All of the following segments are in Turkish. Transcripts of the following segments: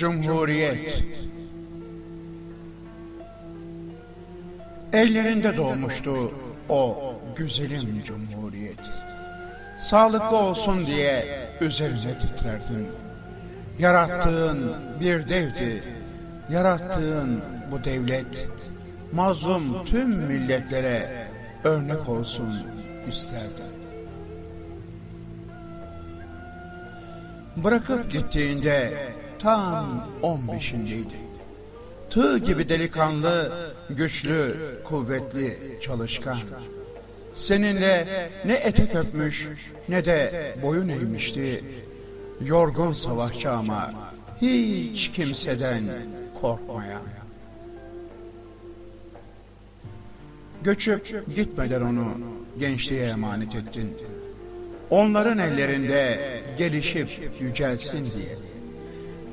Cumhuriyet Ellerinde doğmuştu o güzelim cumhuriyet. Sağlıklı olsun diye üzerine titrerdin. Yarattığın bir devdi. Yarattığın bu devlet mazlum tüm milletlere örnek olsun isterdin. Bırakıp gittiğinde tam on beşindeydi. Tığ gibi delikanlı, güçlü, kuvvetli, çalışkan. Seninle ne etek öpmüş ne de boyun eğmişti. Yorgun savaşçı ama hiç kimseden korkmayan. Göçüp gitmeden onu gençliğe emanet ettin. Onların ellerinde gelişip yücelsin diye.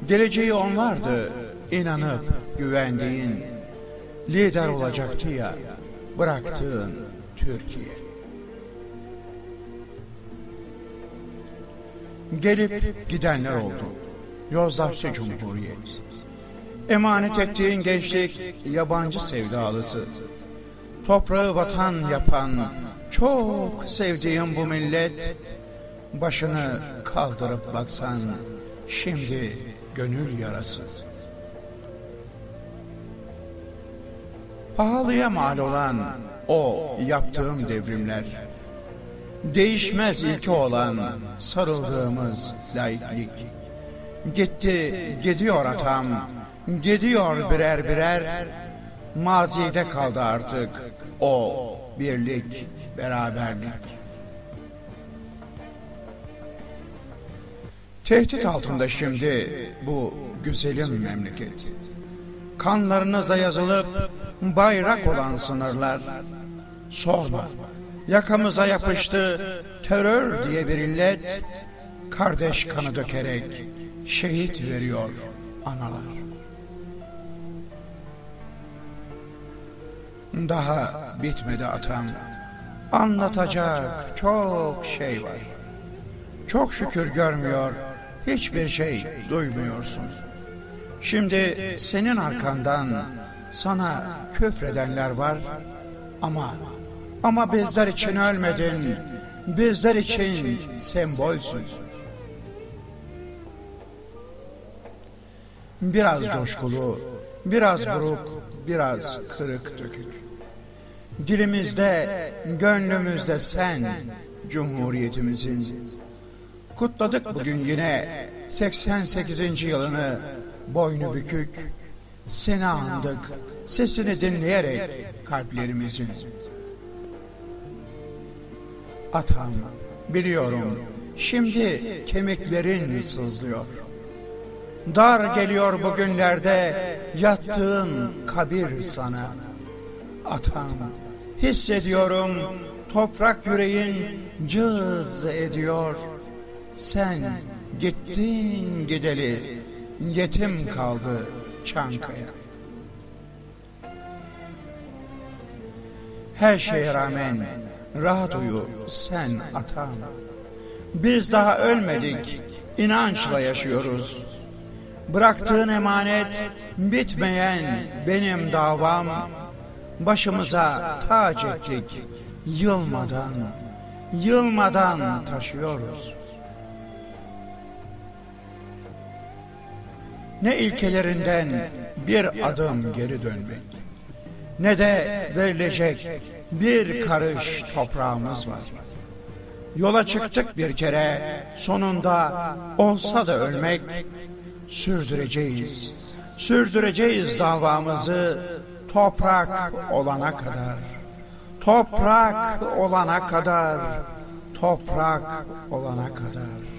Geleceği onlardı inanıp güvendiğin, lider olacaktı ya bıraktığın Türkiye. Gelip gidenler oldu. Yozlaştı Cumhuriyet. Emanet ettiğin gençlik yabancı sevdalısı. Toprağı vatan yapan çok sevdiğim bu millet başını kaldırıp baksan şimdi gönül yarası. Pahalıya mal olan o yaptığım devrimler, değişmez ilke olan sarıldığımız laiklik, gitti gidiyor atam, gidiyor birer birer, mazide kaldı artık o birlik, beraberlik. Tehdit altında şimdi bu güzelim memleket. Kanlarınıza yazılıp bayrak olan sınırlar. Sorma, yakamıza yapıştı terör diye bir illet. Kardeş kanı dökerek şehit veriyor analar. Daha bitmedi atam. Anlatacak çok şey var. Çok şükür görmüyor, hiçbir şey duymuyorsun. Şimdi senin arkandan sana küfredenler var ama ama bizler için ölmedin. Bizler için sembolsün. Biraz coşkulu, biraz buruk, biraz kırık dökük. Dilimizde, gönlümüzde sen, Cumhuriyetimizin. Kutladık bugün yine 88. yılını boynu bükük. Seni andık, sesini dinleyerek kalplerimizin. Atam, biliyorum, şimdi kemiklerin sızlıyor. Dar geliyor bugünlerde yattığın kabir sana. Atam, hissediyorum toprak yüreğin cız ediyor. Sen gittin gideli yetim kaldı Çankaya. Her şeye rağmen rahat uyu sen atam. Biz daha ölmedik, inançla yaşıyoruz. Bıraktığın emanet bitmeyen benim davam. Başımıza tac ettik, yılmadan, yılmadan taşıyoruz. Ne ilkelerinden bir adım geri dönmek, ne de verilecek bir karış toprağımız var. Yola çıktık bir kere, sonunda olsa da ölmek, sürdüreceğiz. Sürdüreceğiz davamızı toprak olana kadar. Toprak olana kadar. Toprak olana kadar.